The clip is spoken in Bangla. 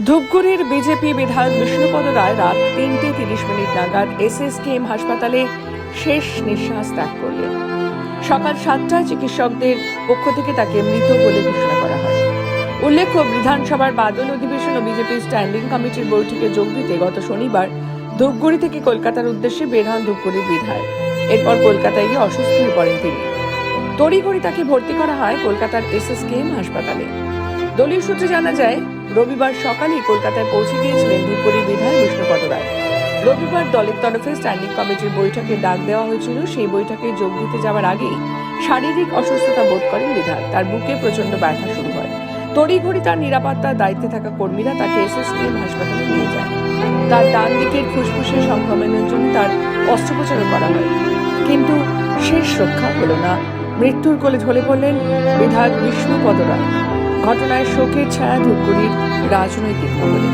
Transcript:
ধূপগুড়ির বিজেপি বিধায়ক বিষ্ণুপদ রায় রাত তিনটে তিরিশ মিনিট নাগাদ এসএসকেএম হাসপাতালে শেষ নিঃশ্বাস ত্যাগ করলেন। সকাল সাতটায় চিকিৎসকদের পক্ষ থেকে তাকে মৃত বলে ঘোষণা করা হয়। উল্লেখ্য, বিধানসভার বাদল অধিবেশন ও বিজেপি স্ট্যান্ডিং কমিটির বৈঠকে যোগ দিতে গত শনিবার ধূপগুড়ি থেকে কলকাতার উদ্দেশ্যে বের হন ধূপগুড়ির বিধায়ক। এরপর কলকাতায় গিয়ে অসুস্থ হয়ে পড়েন তিনি। তড়িঘড়ি তাকে ভর্তি করা হয় কলকাতার এসএসকেএম হাসপাতালে। দলীয় সূত্রে জানা যায় রবিবার সকালেই কলকাতায় পৌঁছে গিয়েছিলেন ধূপগুড়ির বিধায়ক বিষ্ণুপদ রায় রবিবার দলের তরফে স্ট্যান্ডিং কমিটির বৈঠকে ডাক দেওয়া হয়েছিল। সেই বৈঠকে যোগ দিতে যাওয়ার আগেই শারীরিক অসুস্থতা বোধ করেন বিধায়ক। তার বুকে প্রচণ্ড ব্যথা শুরু হয়। তড়িঘড়ি তার নিরাপত্তার দায়িত্বে থাকা কর্মীরা তাকে এসএসকেএম হাসপাতালে নিয়ে যায়। তার ডান দিকের ফুসফুসের সংক্রমণের জন্য তার অস্ত্রোপচারও করা হয়। কিন্তু শেষ রক্ষা হলো না। মৃত্যুর কোলে ঢলে পড়লেন বিধায়ক বিষ্ণুপদ রায় ঘটনায় শোকের ছায়া ধূপগুড়ির রাজনৈতিক মহলে।